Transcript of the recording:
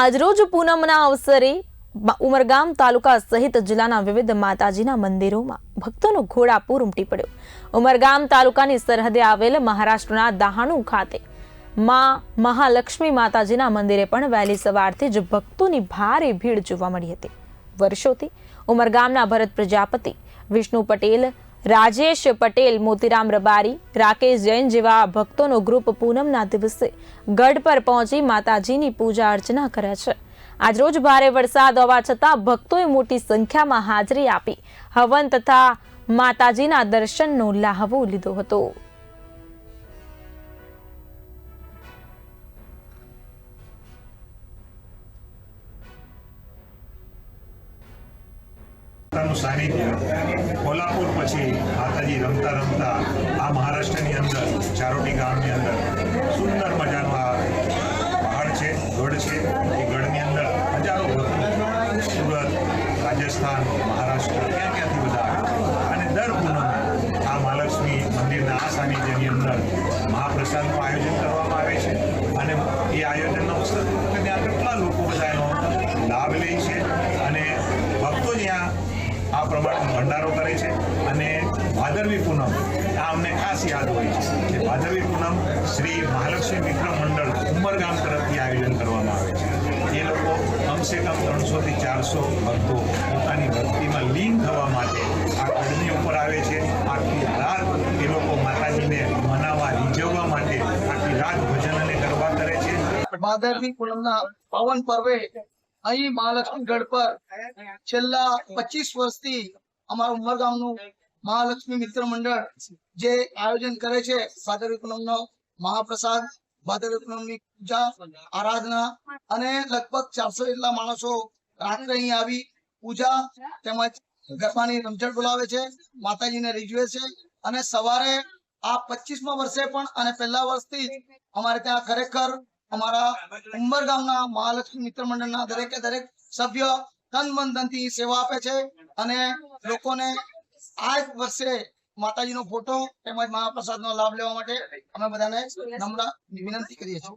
આજરોજ પૂનમના અવસરે ઉમરગામ તાલુકા સહિત જિલ્લાના વિવિધ માતાજીના મંદિરોમાં ભક્તોનો ઘોડાપૂર ઉમટી પડ્યો. ઉમરગામ તાલુકાની સરહદે આવેલ મહારાષ્ટ્રના દહાણુ ખાતે માં મહાલક્ષ્મી માતાજીના મંદિરે પણ વહેલી સવારથી જ ભક્તોની ભારે ભીડ જોવા મળી હતી. વર્ષોથી ઉમરગામના ભરત પ્રજાપતિ વિષ્ણુ પટેલ રાજેશ પટેલ, મોતીરામ રબારી, રાકેશ જૈન જેવા ભક્તોનો ગ્રુપ પૂનમના દિવસે ગઢ પર પહોંચી માતાજીની પૂજા અર્ચના કરે છે. આજરોજ ભારે વરસાદ હોવા છતાં ભક્તોએ મોટી સંખ્યામાં હાજરી આપી. હવન તથા માતાજીના દર્શનનો લાહવો લીધો હતો. સાનિધ્ય કોલ્હાપુર પછી માતાજી રમતા રમતા આ મહારાષ્ટ્રની અંદર, ચારોટી ગામની અંદર સુંદર મજાનો આ પહાડ છે, ગઢ છે. એ ગઢની અંદર હજારો ભક્તો સુરત, રાજસ્થાન, મહારાષ્ટ્ર, ક્યાં ક્યાંથી બધા અને દર પૂનમે આ મહાલક્ષ્મી મંદિરના આ સાનિધ્યની અંદર મહાપ્રસાદનું આયોજન કરવામાં આવે છે. અને એ આયોજનનો અવસર ત્યાં કેટલા આ પ્રમાણે ભંડારો કરે છે અને ભાદરવી પૂનમ, આ અમને ખાસ યાદ હોય છે કે ભાદરવી પૂનમ શ્રી મહાલક્ષ્મી મિત્ર મંડળ ઉમરગામ તરફથી આયોજન કરવામાં આવે છે. એ લોકો કમસે કમ ત્રણસોથી ચારસો ભક્તો પોતાની ભક્તિમાં લીન થવા માટે આ ગઢની ઉપર આવે છે. આખી રાત એ લોકો માતાજીને મનાવવા, રીઝવવા માટે આખી રાત ભજન અને ગરબા કરે છે. ભાદરવી પૂનમના પાવન પર્વે અહીં મહાલક્ષ્મીગઢ પર છેલ્લા પચીસ વર્ષથી અમારા ઉમરગામનું મહાલક્ષ્મી મિત્ર મંડળ જે આયોજન કરે છે ભાદરવી પૂનમનો મહાપ્રસાદ ભાદરવી પૂનમની પૂજા, આરાધના અને લગભગ ચારસો જેટલા માણસો રાત્રે અહીં આવી પૂજા તેમજ ગરબાની રમઝટ બોલાવે છે, માતાજીને રીઝવે છે અને સવારે આ પચીસમા વર્ષે પણ અને પહેલા વર્ષથી અમારે ત્યાં ખરેખર અમારા ઉંબર ગામના મહાલક્ષ્મી મિત્ર મંડળના દરેકે દરેક સભ્ય તન મન ધનથી સેવા આપે છે અને લોકોને આ વર્ષે માતાજીનો ફોટો તેમજ મહાપ્રસાદનો લાભ લેવા માટે અમે બધાને નમ્ર વિનંતી કરીએ છીએ.